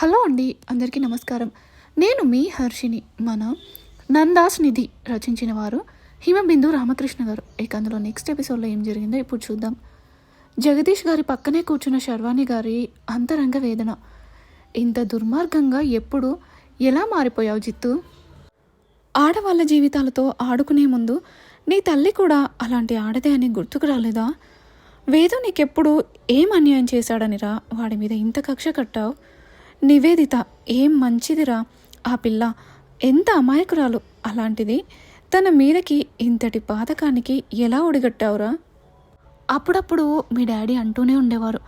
Hello అండి అందరికీ నమస్కారం. నేను మీ హర్షిని మన నందాస్ నిధి రచించిన వారు హిమబిందు రామకృష్ణ గారు. ఇక అందులో నెక్స్ట్ ఎపిసోడ్లో ఏం జరిగిందో ఇప్పుడు చూద్దాం. జగదీష్ గారి పక్కనే కూర్చున్న శర్వాణి గారి అంతరంగ వేదన. ఇంత దుర్మార్గంగా ఎప్పుడు ఎలా మారిపోయావు జిత్తు? ఆడవాళ్ళ జీవితాలతో ఆడుకునే ముందు నీ తల్లి కూడా అలాంటి ఆడదే అని గుర్తుకు రాలేదా? వేదు నీకెప్పుడు ఏం అన్యాయం చేశాడనిరా? వాడి మీద ఇంత కక్ష కట్టావు? నివేదిత ఏం మంచిదిరా? ఆ పిల్ల ఎంత అమాయకురాలు. అలాంటిది తన మీదకి ఇంతటి పాతకానికి ఎలా ఒడిగట్టావురా? అప్పుడప్పుడు మీ డాడీ అంటూనే ఉండేవారు.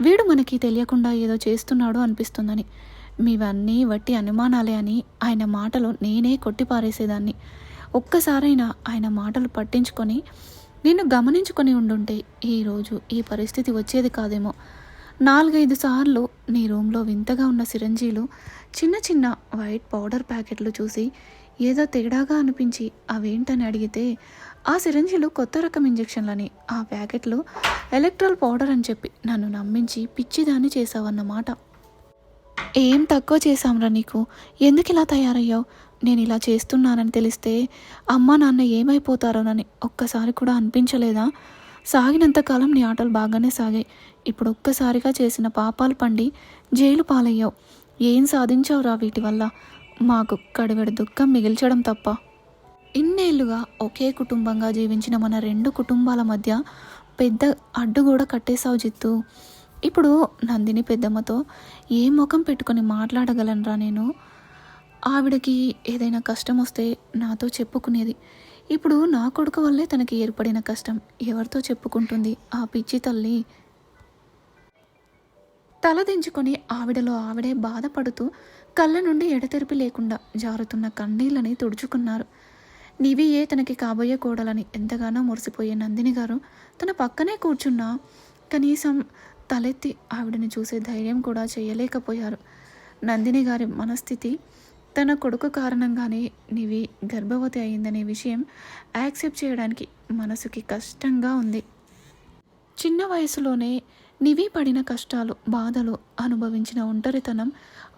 వీడు మనకి తెలియకుండా ఏదో చేస్తున్నాడు అనిపిస్తుందని. మీవన్నీ వట్టి అనుమానాలే అని ఆయన మాటలు నేనే కొట్టిపారేసేదాన్ని. ఒక్కసారైనా ఆయన మాటలు పట్టించుకొని నిన్ను గమనించుకొని ఉండుంటే ఈరోజు ఈ పరిస్థితి వచ్చేది కాదేమో. నాలుగైదు సార్లు నీ రూమ్లో వింతగా ఉన్న సిరంజీలు చిన్న చిన్న వైట్ పౌడర్ ప్యాకెట్లు చూసి ఏదో తేడాగా అనిపించి అవేంటని అడిగితే ఆ సిరంజీలు కొత్త రకం ఇంజెక్షన్లని ఆ ప్యాకెట్లు ఎలక్ట్రాల్ పౌడర్ అని చెప్పి నన్ను నమ్మించి పిచ్చిదాన్ని చేశావన్నమాట. ఏం తక్కువ చేశాంరా నీకు? ఎందుకు ఇలా తయారయ్యావు? నేను ఇలా చేస్తున్నానని తెలిస్తే అమ్మ నాన్న ఏమైపోతారోనని ఒక్కసారి కూడా అనిపించలేదా? సాగినంతకాలం నీ ఆటలు బాగానే సాగాయి. ఇప్పుడు ఒక్కసారిగా చేసిన పాపాలు పండి జైలు పాలయ్యావు. ఏం సాధించావురా వీటి వల్ల? మాకు కడివెడు దుఃఖం మిగిల్చడం తప్ప. ఇన్నేళ్ళుగా ఒకే కుటుంబంగా జీవించిన మన రెండు కుటుంబాల మధ్య పెద్ద అడ్డు కూడా కట్టేశావు జిత్తు. ఇప్పుడు నందిని పెద్దమ్మతో ఏ ముఖం పెట్టుకొని మాట్లాడగలనరా నేను? ఆవిడకి ఏదైనా కష్టం వస్తే నాతో చెప్పుకునేది. ఇప్పుడు నా కొడుకు వల్లే తనకి ఏర్పడిన కష్టం ఎవరితో చెప్పుకుంటుంది ఆ పిచ్చి తల్లి? తలదించుకొని ఆవిడలో ఆవిడే బాధపడుతూ కళ్ళ నుండి ఎడతెరిపి లేకుండా జారుతున్న కన్నీళ్ళని తుడుచుకున్నారు. నివియే తనకి కాబోయే కోడలని ఎంతగానో మురిసిపోయే నందిని గారు తన పక్కనే కూర్చున్నా కనీసం తలెత్తి ఆవిడని చూసే ధైర్యం కూడా చేయలేకపోయారు. నందిని గారి మనస్థితి తన కొడుకు కారణంగానే నివి గర్భవతి అయిందనే విషయం యాక్సెప్ట్ చేయడానికి మనసుకి కష్టంగా ఉంది. చిన్న వయసులోనే నివి పడిన కష్టాలు బాధలు అనుభవించిన ఒంటరితనం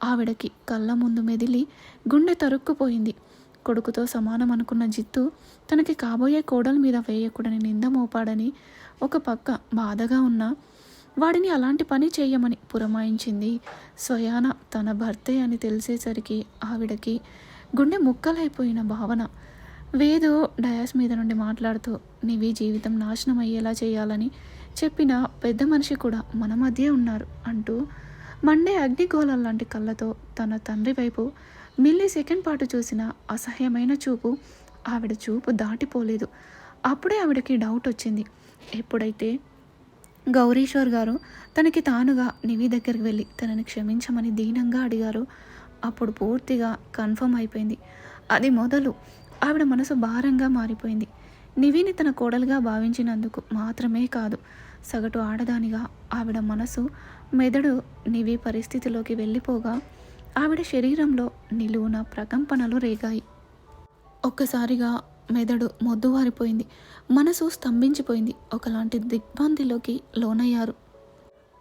ఆవిడకి కళ్ళ ముందు మెదిలి గుండె తరుక్కుపోయింది. కొడుకుతో సమానం అనుకున్న జిత్తు తనకి కాబోయే కోడల మీద వేయకూడని నింద మోపాడని ఒక పక్క బాధగా ఉన్నా వాడిని అలాంటి పని చేయమని పురమాయించింది. స్వయాన తన భర్తే అని తెలిసేసరికి ఆవిడకి గుండె ముక్కలైపోయిన భావన. వేదు డయాస్ మీద నుండి మాట్లాడుతూ నీవి జీవితం నాశనం అయ్యేలా చేయాలని చెప్పిన పెద్ద మనిషి కూడా మన మధ్య ఉన్నారు అంటూ మండే అగ్నిగోళం లాంటి కళ్ళతో తన తండ్రి వైపు మిల్లీ సెకండ్ పాటు చూసిన అసహ్యమైన చూపు ఆవిడ చూపు దాటిపోలేదు. అప్పుడే ఆవిడకి డౌట్ వచ్చింది. ఎప్పుడైతే గౌరీశ్వర్ గారు తనకి తానుగా నివి దగ్గరికి వెళ్ళి తనని క్షమించమని దీనంగా అడిగారు. అప్పుడు పూర్తిగా కన్ఫర్మ్ అయిపోయింది. అది మొదలు ఆవిడ మనసు భారంగా మారిపోయింది. నివిని తన కోడలుగా భావించినందుకు మాత్రమే కాదు సగటు ఆడదానిగా ఆవిడ మనసు మెదడు నివి పరిస్థితిలోకి వెళ్ళిపోగా ఆవిడ శరీరంలో నిలువున ప్రకంపనలు రేగాయి. ఒక్కసారిగా మెదడు మొద్దువారిపోయింది. మనసు స్తంభించిపోయింది. ఒకలాంటి దిగ్భ్రాంతిలోకి లోనయ్యారు.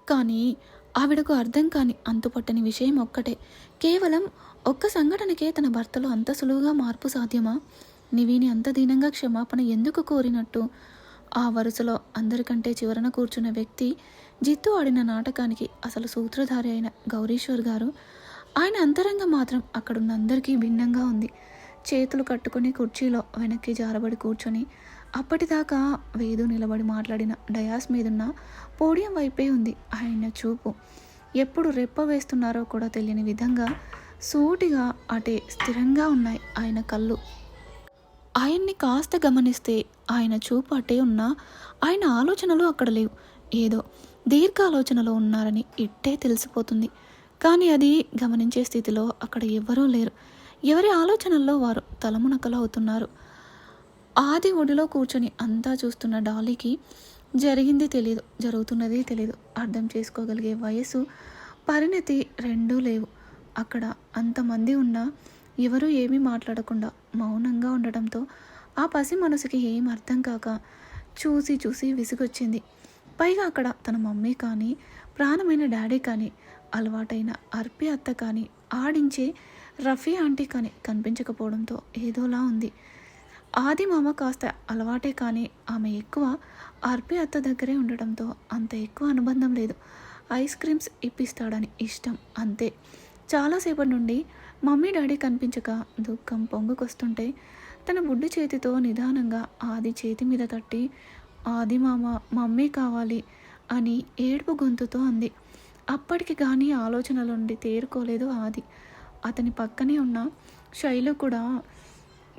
కానీ ఆవిడకు అర్థం కాని అంతుపట్టని విషయం ఒక్కటే. కేవలం ఒక్క సంఘటనకే తన భర్తలో అంత సులువుగా మార్పు సాధ్యమా? నివీని అంత దీనంగా క్షమాపణ ఎందుకు కోరినట్టు? ఆ వరుసలో అందరికంటే చివరన కూర్చున్న వ్యక్తి జిత్తు ఆడిన నాటకానికి అసలు సూత్రధారి అయిన గౌరీశ్వర్ గారు. ఆయన అంతరంగం మాత్రం అక్కడున్న అందరికీ భిన్నంగా ఉంది. చేతులు కట్టుకుని కుర్చీలో వెనక్కి జారబడి కూర్చొని అప్పటిదాకా వేదు నిలబడి మాట్లాడిన డయాస్ మీదున్న పోడియం వైపే ఉంది ఆయన చూపు. ఎప్పుడు రెప్ప వేస్తున్నారో కూడా తెలియని విధంగా సూటిగా అటే స్థిరంగా ఉన్నాయి ఆయన కళ్ళు. ఆయన్ని కాస్త గమనిస్తే ఆయన చూపు అటే ఉన్నా ఆయన ఆలోచనలు అక్కడ లేవు. ఏదో దీర్ఘ ఆలోచనలో ఉన్నారని ఇట్టే తెలిసిపోతుంది. కానీ అది గమనించే స్థితిలో అక్కడ ఎవ్వరూ లేరు. ఎవరి ఆలోచనల్లో వారు తలమునకలు అవుతున్నారు ఆది ఒడిలో కూర్చొని అంతా చూస్తున్న డాలీకి జరిగింది తెలియదు జరుగుతున్నది తెలియదు అర్థం చేసుకోగలిగే వయసు పరిణతి రెండూ లేవు. అక్కడ అంతమంది ఉన్నా ఎవరూ ఏమీ మాట్లాడకుండా మౌనంగా ఉండటంతో ఆ పసి మనసుకి ఏం అర్థం కాక చూసి చూసి విసుగొచ్చింది. పైగా అక్కడ తన మమ్మీ కానీ ప్రాణమైన డాడీ కానీ అలవాటైన అర్పి అత్త కానీ ఆడించే రఫీ ఆంటీ కానీ కనిపించకపోవడంతో ఏదోలా ఉంది. ఆది మామ కాస్త అలవాటే కానీ ఆమె ఎక్కువ అర్పి అత్త దగ్గరే ఉండడంతో అంత ఎక్కువ అనుబంధం లేదు. ఐస్ క్రీమ్స్ ఇప్పిస్తాడని ఇష్టం అంతే. చాలాసేపటి నుండి మమ్మీ డాడీ కనిపించక దుఃఖం పొంగుకొస్తుంటే తన బుడ్డి చేతితో నిదానంగా ఆది చేతి మీద తట్టి ఆది మామ మమ్మీ కావాలి అని ఏడుపు గొంతుతో అంది. అప్పటికి కానీ ఆలోచనల నుండి తేరుకోలేదు ఆది. అతని పక్కనే ఉన్న శైలు కూడా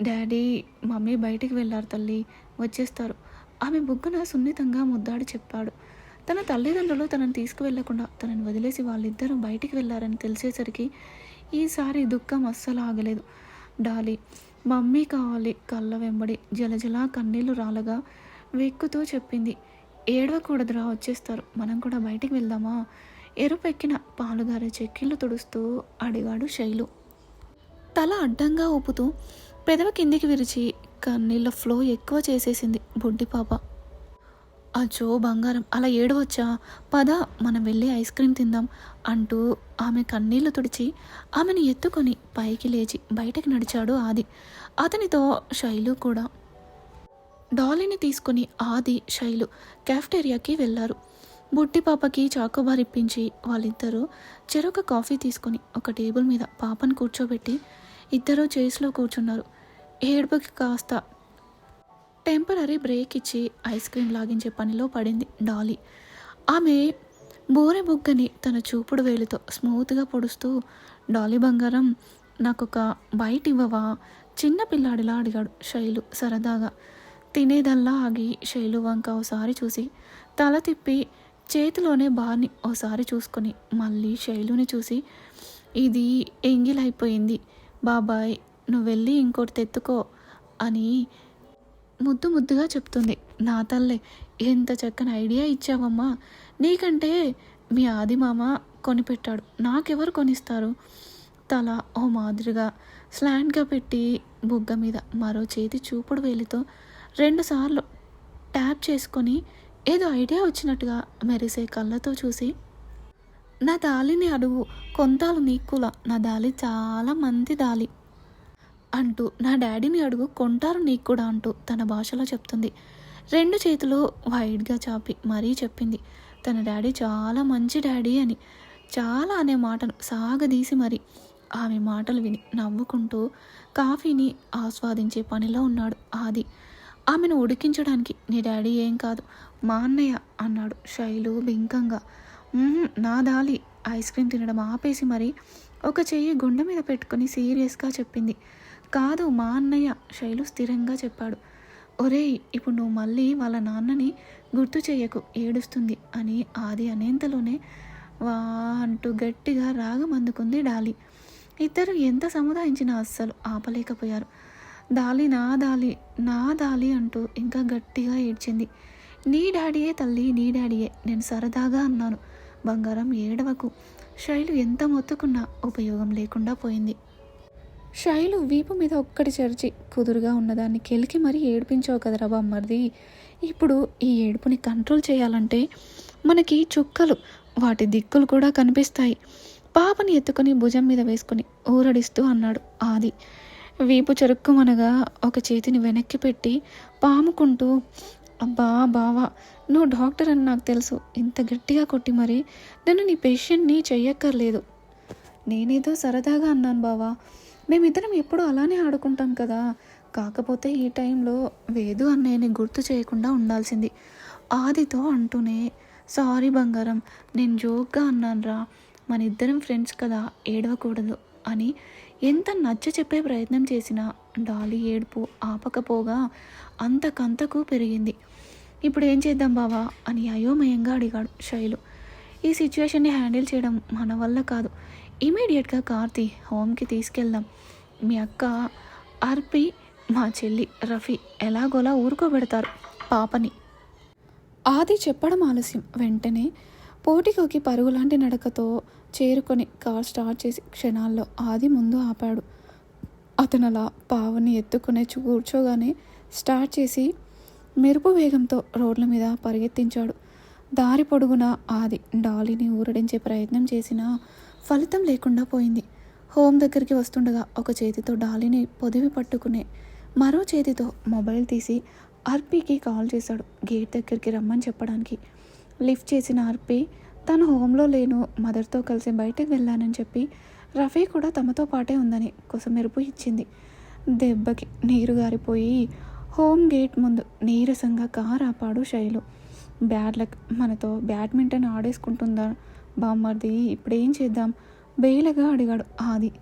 డాడీ మమ్మీ బయటికి వెళ్ళారు తల్లి వచ్చేస్తారు. ఆమె బుగ్గన సున్నితంగా ముద్దాడి చెప్పాడు. తన తల్లిదండ్రులు తనను తీసుకువెళ్ళకుండా తనని వదిలేసి వాళ్ళిద్దరూ బయటికి వెళ్ళారని తెలిసేసరికి ఈసారి దుఃఖం అస్సలు ఆగలేదు. డాలీ మమ్మీ కావాలి కళ్ళ వెంబడి జలజలా కన్నీళ్ళు రాలగా వెక్కుతూ చెప్పింది. ఏడవకూడదురా వచ్చేస్తారు. మనం కూడా బయటికి వెళ్దామా? ఎరుపెక్కిన పాలుగారే చెక్కిళ్ళు తుడుస్తూ అడిగాడు శైలు. తల అడ్డంగా ఊపుతూ పెదవ కిందికి విరిచి కన్నీళ్ళ ఫ్లో ఎక్కువ చేసేసింది బొడ్డి పాప. అచ్చో బంగారం అలా ఏడవచ్చా? పద మనం వెళ్ళి ఐస్ క్రీమ్ తిందాం అంటూ ఆమె కన్నీళ్ళు తుడిచి ఆమెను ఎత్తుకొని పైకి లేచి బయటకు నడిచాడు ఆది. అతనితో శైలు కూడా. డాలీని తీసుకుని ఆది శైలు క్యాఫ్టేరియాకి వెళ్ళారు బుట్టి పాపకి చాకోబార్ ఇప్పించి వాళ్ళిద్దరూ చెరొక కాఫీ తీసుకొని ఒక టేబుల్ మీద పాపను కూర్చోబెట్టి ఇద్దరూ చేస్లో కూర్చున్నారు. ఏడుపుకి కాస్త టెంపరీ బ్రేక్ ఇచ్చి ఐస్ క్రీమ్ లాగించే పనిలో పడింది డాలీ. ఆమె బోరె బుగ్గని తన చూపుడు వేలితో స్మూత్గా పొడుస్తూ డాలీ బంగారం నాకొక బయట ఇవ్వవా? చిన్న పిల్లాడిలా అడిగాడు శైలు సరదాగా. తినేదల్లా ఆగి శైలు వంక ఒకసారి చూసి తల తిప్పి చేతిలోనే బార్ని ఓసారి చూసుకొని మళ్ళీ శైలుని చూసి ఇది ఎంగిల్ అయిపోయింది. బాబాయ్ నువ్వు వెళ్ళి ఇంకోటి తెత్తుకో అని ముద్దు ముద్దుగా చెప్తుంది. నా తల్లే ఎంత చక్కని ఐడియా ఇచ్చావమ్మా. నీకంటే మీ ఆదిమామ కొనిపెట్టాడు. నాకెవరు కొనిస్తారు? తల ఓ మాదిరిగా స్లాండ్గా పెట్టి బుగ్గ మీద మరో చేతి చూపుడు వేలితో రెండుసార్లు ట్యాప్ చేసుకొని ఏదో ఐడియా వచ్చినట్టుగా మెరిసే కళ్ళతో చూసి నా దాలిని అడుగు కొంతాలు నీకులా నా దాలి చాలా మంది దాలి అంటూ నా డాడీని అడుగు కొంటారు నీకు కూడా అంటూ తన భాషలో చెప్తుంది. రెండు చేతులు వైడ్గా చాపి మరీ చెప్పింది. తన డాడీ చాలా మంచి డాడీ అని చాలా అనే మాటను సాగదీసి మరి ఆమె మాటలు విని నవ్వుకుంటూ కాఫీని ఆస్వాదించే పనిలో ఉన్నాడు ఆది. ఆమెను ఉడికించడానికి నీ డాడీ ఏం కాదు. మా అన్నయ్య అన్నాడు శైలు బింకంగా. నా దాలి. ఐస్ క్రీమ్ తినడం ఆపేసి మరి ఒక చెయ్యి గుండె మీద పెట్టుకుని సీరియస్గా చెప్పింది. కాదు మా అన్నయ్య శైలు స్థిరంగా చెప్పాడు. ఒరేయ్ ఇప్పుడు నువ్వు మళ్ళీ వాళ్ళ నాన్నని గుర్తు చెయ్యకు ఏడుస్తుంది అని ఆది అనేంతలోనే వా అంటూ గట్టిగా రాగం అందుకుంది డాలి. ఇద్దరు ఎంత సముదాయించినా అస్సలు ఆపలేకపోయారు. దాలి నా దాలి నా దాలి అంటూ ఇంకా గట్టిగా ఏడ్చింది. నీ డాడీయే తల్లి నీ డాడీయే నేను సరదాగా అన్నాను. బంగారం ఏడవకు. శైలు ఎంత మొత్తుకున్నా ఉపయోగం లేకుండా పోయింది. శైలు వీపు మీద ఒక్కటి చరిచి కుదురుగా ఉన్నదాన్ని కెలికి మరీ ఏడిపించావు కదరా బామ్మర్ది. ఇప్పుడు ఈ ఏడుపుని కంట్రోల్ చేయాలంటే మనకి చుక్కలు వాటి దిక్కులు కూడా కనిపిస్తాయి. పాపని ఎత్తుకొని భుజం మీద వేసుకొని ఊరడిస్తూ అన్నాడు ఆది. వీపు చెరుక్కుమనగా ఒక చేతిని వెనక్కి పెట్టి పాముకుంటూ అబ్బా బావా నువ్వు డాక్టర్ అని నాకు తెలుసు. ఇంత గట్టిగా కొట్టి మరి నన్ను నీ పేషెంట్ని చెయ్యక్కర్లేదు. నేనేదో సరదాగా అన్నాను బావా. మేమిద్దరం ఎప్పుడు అలానే ఆడుకుంటాం కదా. కాకపోతే ఈ టైంలో వేదు అన్నయ్యని గుర్తు చేయకుండా ఉండాల్సింది. ఆదితో అంటూనే సారీ బంగారం నేను జోక్గా అన్నానురా. మన ఇద్దరం ఫ్రెండ్స్ కదా ఏడవకూడదు అని ఎంత నచ్చ చెప్పే ప్రయత్నం చేసినా డాలీ ఏడుపు ఆపకపోగా అంతకంతకు పెరిగింది. ఇప్పుడు ఏం చేద్దాం బావా? అని అయోమయంగా అడిగాడు శైలు. ఈ సిచ్యువేషన్ని హ్యాండిల్ చేయడం మన వల్ల కాదు. ఇమీడియట్గా కార్తి హోమ్కి తీసుకెళ్దాం. మీ అక్క అర్పి మా చెల్లి రఫీ ఎలాగోలా ఊరుకోబెడతారు. పాపని. ఆది చెప్పడం ఆలస్యం. వెంటనే పోటీకోకి పరుగులాంటి నడకతో చేరుకొని కార్ స్టార్ట్ చేసి క్షణాల్లో ఆది ముందు ఆపాడు. అతను అలా పావుని ఎత్తుకునే కూర్చోగానే స్టార్ట్ చేసి మెరుపు వేగంతో రోడ్ల మీద పరిగెత్తించాడు. దారి పొడుగున ఆది డాలీని ఊరడించే ప్రయత్నం చేసినా ఫలితం లేకుండా పోయింది. హోమ్ దగ్గరికి వస్తుండగా ఒక చేతితో డాలీని పొదివి పట్టుకునే మరో చేతితో మొబైల్ తీసి ఆర్పీకి కాల్ చేశాడు. గేట్ దగ్గరికి రమ్మని చెప్పడానికి లిఫ్ట్ చేసిన అర్పీ తను హోమ్లో లేను మదర్తో కలిసి బయటకు వెళ్ళానని చెప్పి రఫీ కూడా తమతో పాటే ఉందని కొసమెరుపు ఇచ్చింది. దెబ్బకి నీరు గారిపోయి హోమ్ గేట్ ముందు నీరసంగా కారు ఆపాడు శైలు. బ్యాడ్ లక్ మనతో బ్యాడ్మింటన్ ఆడేసుకుంటుందా? బామ్మర్ది ఇప్పుడేం చేద్దాం? బేలగా అడిగాడు ఆది.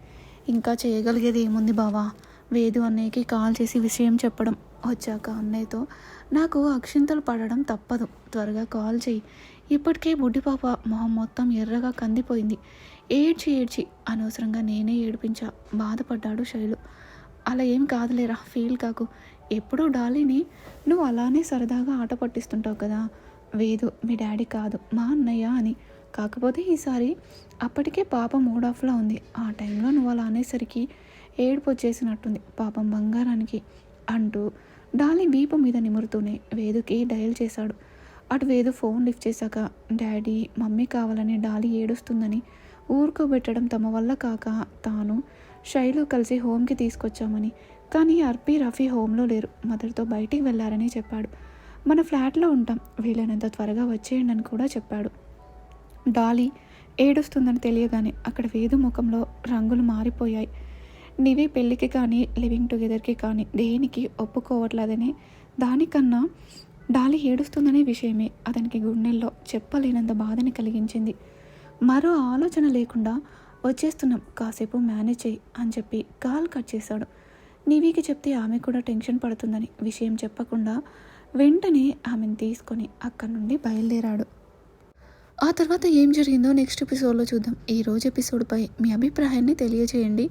ఇంకా చేయగలిగేది ఏముంది బావా? వేదు అన్నయ్యకి కాల్ చేసి విషయం చెప్పడం. వచ్చాక అన్నయ్యతో నాకు అక్షింతలు పడడం తప్పదు త్వరగా కాల్ చేయి ఇప్పటికే బుడ్డి పాప మొహం మొత్తం ఎర్రగా కందిపోయింది. ఏడ్చి ఏడ్చి అనవసరంగా నేనే ఏడిపించా. బాధపడ్డాడు శైలు. అలా ఏం కాదులేరా ఫీల్ కాకు. ఎప్పుడూ డాలీని నువ్వు అలానే సరదాగా ఆట పట్టిస్తుంటావు కదా. వేదు మీ డాడీ కాదు మా అన్నయ్య అని. కాకపోతే ఈసారి అప్పటికే పాప మూడ్ ఆఫ్లో ఉంది. ఆ టైంలో నువ్వు అలా అనేసరికి ఏడుపు వచ్చేసినట్టుంది పాపం బంగారానికి అంటూ డాలీ వీపు మీద నిమురుతూనే వేదుకి డయల్ చేశాడు. అటు వేదు ఫోన్ లిఫ్ట్ చేశాక డాడీ మమ్మీ కావాలని డాలీ ఏడుస్తుందని ఊరుకోబెట్టడం తమ వల్ల కాక తాను శైలు కలిసి హోమ్కి తీసుకొచ్చామని. కానీ అర్పి రఫీ హోమ్లో లేరు. మదర్తో బయటికి వెళ్ళారని చెప్పాడు. మన ఫ్లాట్లో ఉంటాం. వీలైనంత త్వరగా వచ్చేయండి అని కూడా చెప్పాడు. డాలీ ఏడుస్తుందని తెలియగానే అక్కడ వేదు ముఖంలో రంగులు మారిపోయాయి. నివి పెళ్ళికి కానీ లివింగ్ టుగెదర్కి కానీ దేనికి ఒప్పుకోవట్లేదని దానికన్నా డాలి ఏడుస్తుందనే విషయమే అతనికి గుండెల్లో చెప్పలేనంత బాధని కలిగించింది. మరో ఆలోచన లేకుండా వచ్చేస్తున్నాం కాసేపు మేనేజ్ చేయి అని చెప్పి కాల్ కట్ చేశాడు. నివికి చెప్తే ఆమె కూడా టెన్షన్ పడుతుందని విషయం చెప్పకుండా వెంటనే ఆమెను తీసుకొని అక్కడి నుండి బయలుదేరాడు. ఆ తర్వాత ఏం జరిగిందో నెక్స్ట్ ఎపిసోడ్లో చూద్దాం. ఈ రోజు ఎపిసోడ్పై మీ అభిప్రాయాన్ని తెలియజేయండి.